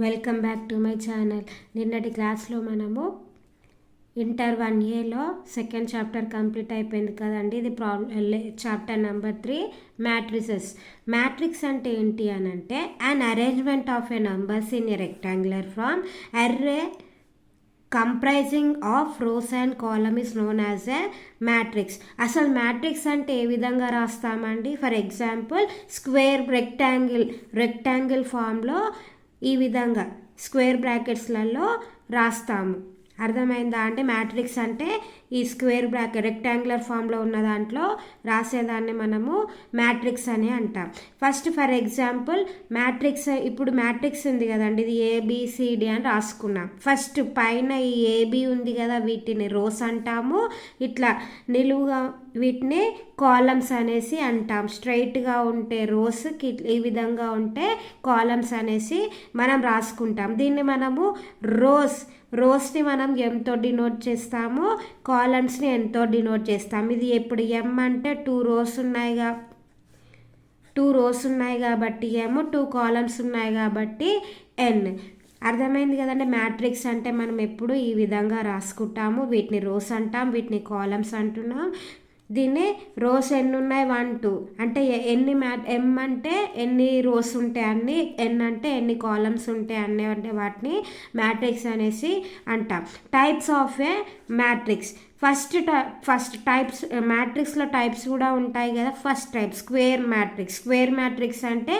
Welcome back to my channel. నిన్నటి క్లాస్లో మనము ఇంటర్ వన్ ఏలో సెకండ్ చాప్టర్ కంప్లీట్ అయిపోయింది కదండి. ఇది problem chapter number three matrices. Matrix అంటే ఏంటి అని అంటే an arrangement of a numbers in a rectangular form array comprising of rows and column is known as a matrix అసలు matrix అంటే ఏ విధంగా రాస్తామండి? For example square rectangle rectangle ఫామ్లో ఈ విధంగా స్క్వేర్ బ్రాకెట్స్లలో రాస్తాము. అర్థమైందా? అంటే మ్యాట్రిక్స్ అంటే ఈ స్క్వేర్ బ్రాకెట్ రెక్టాంగులర్ ఫామ్లో ఉన్న దాంట్లో రాసేదాన్ని మనము మ్యాట్రిక్స్ అని అంటాం. ఫస్ట్ ఫర్ ఎగ్జాంపుల్ మ్యాట్రిక్స్ ఇప్పుడు మ్యాట్రిక్స్ ఉంది కదండి ఇది ఏబిసిడి అని రాసుకున్నాం. ఫస్ట్ పైన ఈ ఏబి ఉంది కదా వీటిని రోస్ అంటాము. ఇట్లా నిలువుగా వీటిని కాలమ్స్ అనేసి అంటాం. స్ట్రైట్గా ఉంటే రోస్కి ఈ విధంగా ఉంటే కాలమ్స్ అనేసి మనం రాసుకుంటాం. దీన్ని మనము రోస్ రోస్ని మనం ఎంతో డినోట్ చేస్తాము కాలమ్స్ని ఎంతో డినోట్ చేస్తాం. ఇది ఎప్పుడు ఎం అంటే టూ రోస్ ఉన్నాయిగా టూ రోస్ ఉన్నాయి కాబట్టి ఏమో టూ కాలమ్స్ ఉన్నాయి కాబట్టి ఎన్. అర్థమైంది కదండి? మ్యాట్రిక్స్ అంటే మనం ఎప్పుడు ఈ విధంగా రాసుకుంటాము. వీటిని రోస్ అంటాం వీటిని కాలమ్స్ అంటున్నాం. దీన్ని రోస్ ఎన్ని ఉన్నాయి వన్ టూ. అంటే ఎన్ని మ్యా ఎం అంటే ఎన్ని రోస్ ఉంటాయి అన్ని ఎన్ అంటే ఎన్ని కాలమ్స్ ఉంటాయి అన్ని అంటే వాటిని మ్యాట్రిక్స్ అనేసి అంటాం. Types of a matrix. First first types మ్యాట్రిక్స్లో types కూడా ఉంటాయి కదా first type square matrix. Square matrix అంటే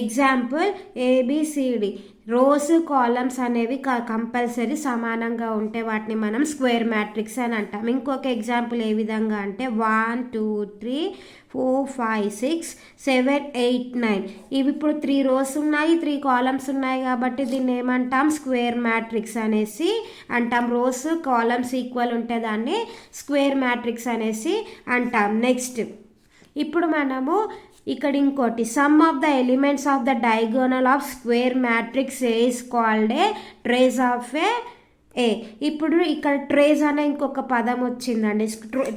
example A B C D rows columns అనేవి కంపల్సరీ సమానంగా ఉంటే వాటిని మనం స్క్వేర్ మ్యాట్రిక్స్ అని అంటాం. ఇంకొక ఎగ్జాంపుల్ ఏ విధంగా అంటే one two three four five six seven eight nine ఇవి ఇప్పుడు త్రీ రోస్ ఉన్నాయి త్రీ కాలమ్స్ ఉన్నాయి కాబట్టి దీన్ని ఏమంటాం? స్క్వేర్ మ్యాట్రిక్స్ అనేసి అంటాం. రోస్ కాలమ్స్ ఈక్వల్ ఉంటే దాన్ని స్క్వేర్ మ్యాట్రిక్స్ అనేసి అంటాం. నెక్స్ట్ ఇప్పుడు మనము ఇక్కడ ఇంకోటి sum of the elements of the diagonal of square matrix A is called a trace of A ఏ ఇప్పుడు ఇక్కడ ట్రేస్ అనే ఇంకొక పదం వచ్చిందండి.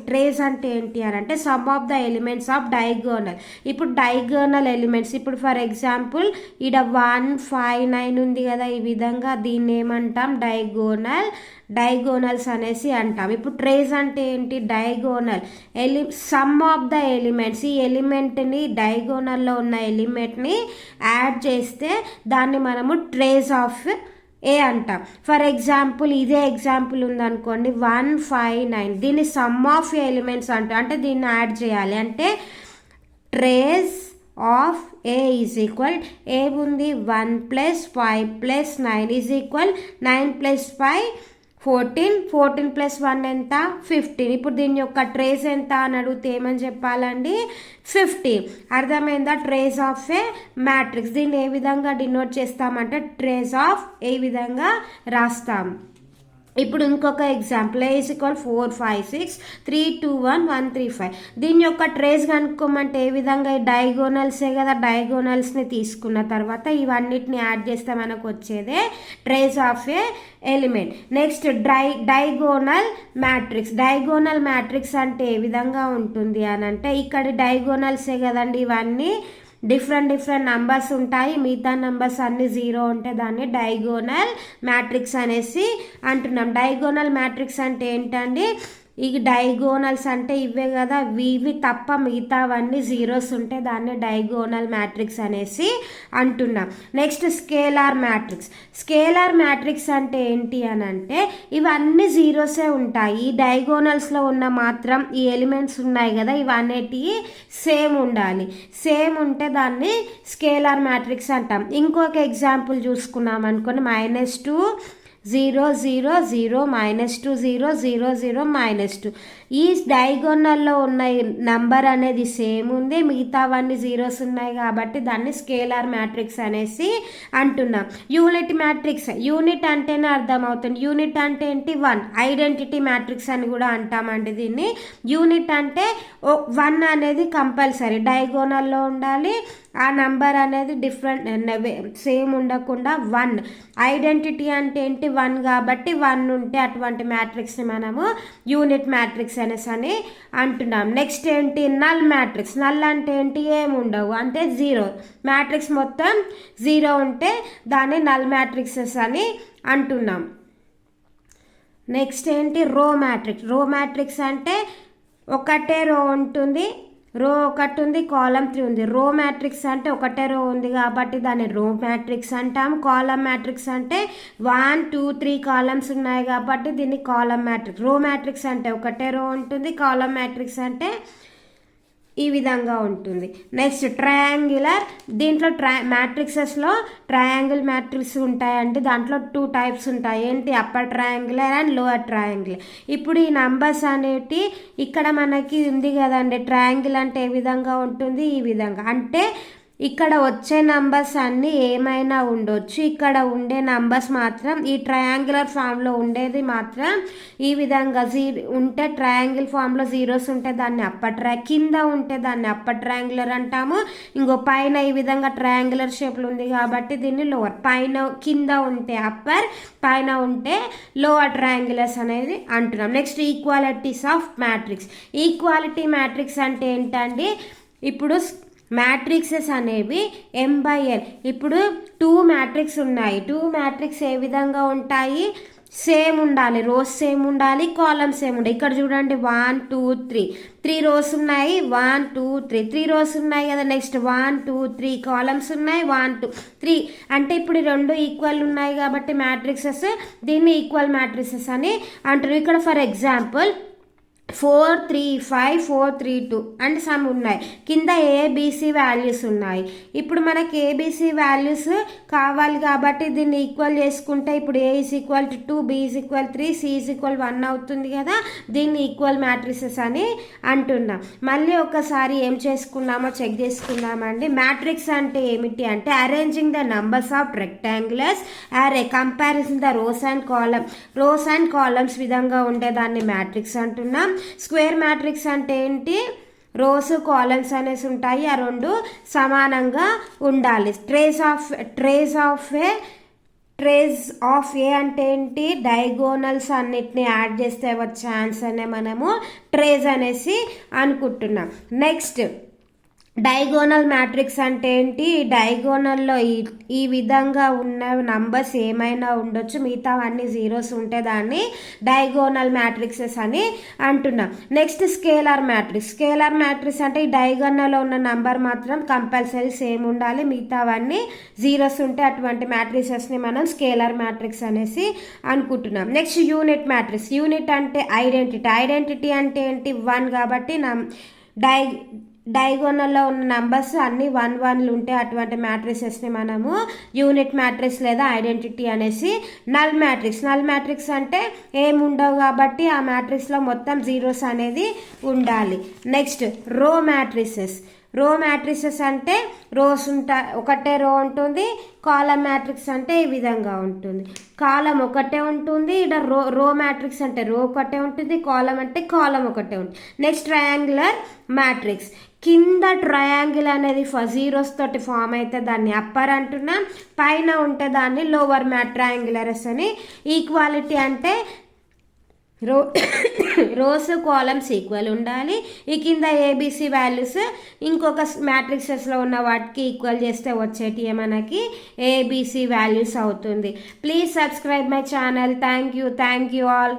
ట్రేస్ అంటే ఏంటి అని అంటే sum of the elements of diagonal ఇప్పుడు డైగోనల్ ఎలిమెంట్స్ ఇప్పుడు ఫర్ ఎగ్జాంపుల్ ఇక్కడ వన్ ఫైవ్ నైన్ ఉంది కదా ఈ విధంగా దీన్ని ఏమంటాం? డైగోనల్ డైగోనల్స్ అనేసి అంటాం. ఇప్పుడు ట్రేస్ అంటే ఏంటి? డైగోనల్ ఎలి సమ్ ఆఫ్ ద ఎలిమెంట్స్ ఈ ఎలిమెంట్ని డైగోనల్లో ఉన్న ఎలిమెంట్ని యాడ్ చేస్తే దాన్ని మనము ట్రేస్ ఆఫ్ ఏ అంటాం? ఫర్ ఎగ్జాంపుల్ ఇదే ఎగ్జాంపుల్ ఉందనుకోండి వన్ ఫైవ్ నైన్ దీన్ని సమ్ ఆఫ్ ఎలిమెంట్స్ అంటాం. అంటే దీన్ని యాడ్ చేయాలి. అంటే trace of A is equal ఏముంది one plus five plus nine is equal nine plus five fourteen fourteen plus one ఎంత? ఫిఫ్టీన్. ఇప్పుడు దీని యొక్క ట్రేస్ ఎంత అని అడిగితే ఏమని చెప్పాలండి? ఫిఫ్టీన్ అర్థమైందా? Trace of A matrix. దీన్ని ఏ విధంగా డినోట్ చేస్తామంటే ట్రేస్ ఆఫ్ ఏ విధంగా రాస్తాం? ఇప్పుడు ఇంకొక example A equal four five six three two one one three five దీని యొక్క ట్రేస్ కనుక్కోమంటే ఏ విధంగా డైగోనల్సే కదా డైగోనల్స్ని తీసుకున్న తర్వాత ఇవన్నిటిని యాడ్ చేస్తే మనకు వచ్చేదే trace of A element next dry diagonal matrix diagonal matrix అంటే ఏ విధంగా ఉంటుంది అని అంటే ఇక్కడ డైగోనల్సే కదండి ఇవన్నీ డిఫరెంట్ డిఫరెంట్ నంబర్స్ ఉంటాయి. మిగతా నంబర్స్ అన్ని జీరో ఉంటే దాన్ని డైగోనల్ మ్యాట్రిక్స్ అనేసి అంటున్నాం. డైగోనల్ మ్యాట్రిక్స్ అంటే ఏంటండి? ఈ డైగోనల్స్ అంటే ఇవే కదా. ఇవి తప్ప మిగతావన్నీ జీరోస్ ఉంటే దాన్ని డైగోనల్ మ్యాట్రిక్స్ అనేసి అంటున్నాం. Next scalar matrix. Scalar matrix అంటే ఏంటి అని అంటే ఇవన్నీ జీరోసే ఉంటాయి. ఈ డైగోనల్స్లో ఉన్న మాత్రం ఈ ఎలిమెంట్స్ ఉన్నాయి కదా ఇవన్నిటి సేమ్ ఉండాలి. సేమ్ ఉంటే దాన్ని స్కేలార్ మ్యాట్రిక్స్ అంటాం. ఇంకొక ఎగ్జాంపుల్ చూసుకున్నాం అనుకోని minus two zero zero zero minus two zero zero zero minus two. ఈ డైగోనల్లో ఉన్న నంబర్ అనేది సేమ్ ఉంది మిగతావన్నీ జీరోస్ ఉన్నాయి కాబట్టి దాన్ని స్కేలార్ మ్యాట్రిక్స్ అనేసి అంటున్నాం. యూనిట్ మ్యాట్రిక్స్ యూనిట్ అంటేనే అర్థమవుతుంది. యూనిట్ అంటే ఏంటి? వన్. ఐడెంటిటీ మ్యాట్రిక్స్ అని కూడా అంటామండి దీన్ని. యూనిట్ అంటే వన్ అనేది కంపల్సరీ. డైగోనల్లో ఉండాలి ఆ నంబర్ అనేది డిఫరెంట్ సేమ్ ఉండకుండా వన్. ఐడెంటిటీ అంటే ఏంటి? వన్ కాబట్టి వన్ ఉంటే అటువంటి మ్యాట్రిక్స్ని మనము యూనిట్ మ్యాట్రిక్స్ అనేసి అని అంటున్నాం. నెక్స్ట్ ఏంటి? Null matrix. నల్ అంటే ఏంటి? ఏమి ఉండవు. అంటే జీరో. మ్యాట్రిక్స్ మొత్తం జీరో ఉంటే దాన్ని నల్ మ్యాట్రిక్సెస్ అని అంటున్నాం. నెక్స్ట్ ఏంటి? రో మ్యాట్రిక్స్. రో మ్యాట్రిక్స్ అంటే ఒకటే రో ఉంటుంది రో ఒకటి ఉంది కాలం త్రీ ఉంది. రో మ్యాట్రిక్స్ అంటే ఒకటే రో ఉంది కాబట్టి దాన్ని రో మ్యాట్రిక్స్ అంటాం. కాలం మ్యాట్రిక్స్ అంటే వన్ టూ త్రీ కాలమ్స్ ఉన్నాయి కాబట్టి దీన్ని కాలం మ్యాట్రిక్స్. రో మ్యాట్రిక్స్ అంటే ఒకటే రో ఉంటుంది కాలం మ్యాట్రిక్స్ అంటే ఈ విధంగా ఉంటుంది. నెక్స్ట్ ట్రయాంగులర్ దీంట్లో ట్రై మ్యాట్రిక్సెస్లో ట్రయాంగిల్ మ్యాట్రిక్స్ ఉంటాయండి దాంట్లో టూ టైప్స్ ఉంటాయి. ఏంటి? Upper triangular and lower triangle ఇప్పుడు ఈ నంబర్స్ అనేటి ఇక్కడ మనకి ఉంది కదండి. ట్రయాంగిల్ అంటే ఏ విధంగా ఉంటుంది? ఈ విధంగా. అంటే ఇక్కడ వచ్చే నంబర్స్ అన్నీ ఏమైనా ఉండొచ్చు. ఇక్కడ ఉండే నంబర్స్ మాత్రం ఈ ట్రయాంగులర్ ఫామ్లో ఉండేది మాత్రం ఈ విధంగా జీ ఉంటే ట్రయాంగిల్ ఫామ్లో జీరోస్ ఉంటే దాన్ని అప్పర్ ట్రై కింద ఉంటే దాన్ని అప్పర్ ట్రయాంగులర్ అంటాము. ఇంకో పైన ఈ విధంగా ట్రయాంగులర్ షేప్లో ఉంది కాబట్టి దీన్ని లోవర్ పైన కింద ఉంటే అప్పర్ పైన ఉంటే లోవర్ ట్రయాంగులర్స్ అనేది అంటున్నాం. Next equalities of matrix equality matrix అంటే ఏంటండి? ఇప్పుడు మ్యాట్రిక్సెస్ అనేవి ఎం బై ఎన్ ఇప్పుడు టూ మ్యాట్రిక్స్ ఉన్నాయి. టూ మ్యాట్రిక్స్ ఏ విధంగా ఉంటాయి? సేమ్ ఉండాలి. రోస్ సేమ్ ఉండాలి. కాలమ్ సేమ్ ఉండాలి. ఇక్కడ చూడండి. One two three three rows ఉన్నాయి. One two three three rows ఉన్నాయి కదా. Next one two three columns ఉన్నాయి. వన్ టూ త్రీ అంటే ఇప్పుడు రెండు ఈక్వల్ ఉన్నాయి కాబట్టి మ్యాట్రిక్సెస్ దీన్ని ఈక్వల్ మ్యాట్రిక్సెస్ అని అంటారు. ఇక్కడ for example four three five four three two and sum ఉన్నాయి. కింద ఏబీసీ వాల్యూస్ ఉన్నాయి. ఇప్పుడు మనకి ఏబీసీ వాల్యూస్ కావాలి కాబట్టి దీన్ని ఈక్వల్ చేసుకుంటే ఇప్పుడు A is equal to two B is equal three C is equal one అవుతుంది కదా? దీన్ని ఈక్వల్ మ్యాట్రిసెస్ అని అంటున్నాం. మళ్ళీ ఒకసారి ఏం చేసుకున్నామో చెక్ చేసుకుందామండి. మ్యాట్రిక్స్ అంటే ఏమిటి అంటే arranging the numbers of rectangulars array comparison the rows and column rows and columns విధంగా ఉండేదాన్ని మ్యాట్రిక్స్ అంటున్నాం. స్క్వేర్ మ్యాట్రిక్స్ అంటే ఏంటి? రోస్ కాలమ్స్ అనేసి ఉంటాయి ఆ రెండు సమానంగా ఉండాలి. Trace of trace of A trace of A అంటే ఏంటి? డైగోనల్స్ అన్నిటిని యాడ్ చేస్తే వచ్చే ఆన్సర్నే మనము ట్రేస్ అనేసి అనుకుంటున్నాం. నెక్స్ట్ డైగోనల్ మ్యాట్రిక్స్ అంటే ఏంటి? డైగోనల్లో ఈ ఈ విధంగా ఉన్న నంబర్స్ ఏమైనా ఉండొచ్చు? మిగతా అన్ని జీరోస్ ఉంటే దాన్ని డైగోనల్ మ్యాట్రిక్సెస్ అని అంటున్నాం. Next scalar matrix. Scalar matrix అంటే ఈ డైగోనల్లో ఉన్న నంబర్ మాత్రం కంపల్సరీ సేమ్ ఉండాలి. మిగతావన్నీ జీరోస్ ఉంటే అటువంటి మ్యాట్రిక్సెస్ని మనం స్కేలార్ మ్యాట్రిక్స్ అనేసి అనుకుంటున్నాం. Next unit matrix. యూనిట్ అంటే ఐడెంటిటీ. ఐడెంటిటీ అంటే ఏంటి? వన్ కాబట్టి నమ్ డై డైగోనల్లో ఉన్న నంబర్స్ అన్ని వన్ వన్లు ఉంటే అటువంటి మ్యాట్రిసెస్ని మనము యూనిట్ మ్యాట్రిక్స్ లేదా ఐడెంటిటీ అనేసి నల్ మ్యాట్రిక్స్. నల్ మ్యాట్రిక్స్ అంటే ఏమి ఉండవు కాబట్టి ఆ మ్యాట్రిక్స్లో మొత్తం జీరోస్ అనేది ఉండాలి. నెక్స్ట్ రో మ్యాట్రిసెస్. రో మ్యాట్రిసెస్ అంటే రోస్ ఉంటా ఒకటే రో ఉంటుంది కాలం మ్యాట్రిక్స్ అంటే ఈ విధంగా ఉంటుంది. కాలం ఒకటే ఉంటుంది ఇక్కడ రో రో మ్యాట్రిక్స్ అంటే రో ఒకటే ఉంటుంది కాలం అంటే కాలం ఒకటే ఉంటుంది. Next triangular matrix. కింద ట్రయాంగిల్ అనేది ఫజీరోస్ తోటి ఫామ్ అయితే దాన్ని అప్పర్ అంటున్నాం పైన ఉంటే దాన్ని లోవర్ మ్యాట్ ట్రయాంగులర్స్ అని. ఈక్వాలిటీ అంటే రో రోస్ కాలమ్స్ ఈక్వల్ ఉండాలి. ఈ కింద ఏబీసీ వాల్యూస్ ఇంకొక మ్యాట్రిక్సెస్లో ఉన్న వాటికి ఈక్వల్ చేస్తే వచ్చేటి మనకి ఏబీసీ వాల్యూస్ అవుతుంది. Please subscribe my channel. Thank you. Thank you all.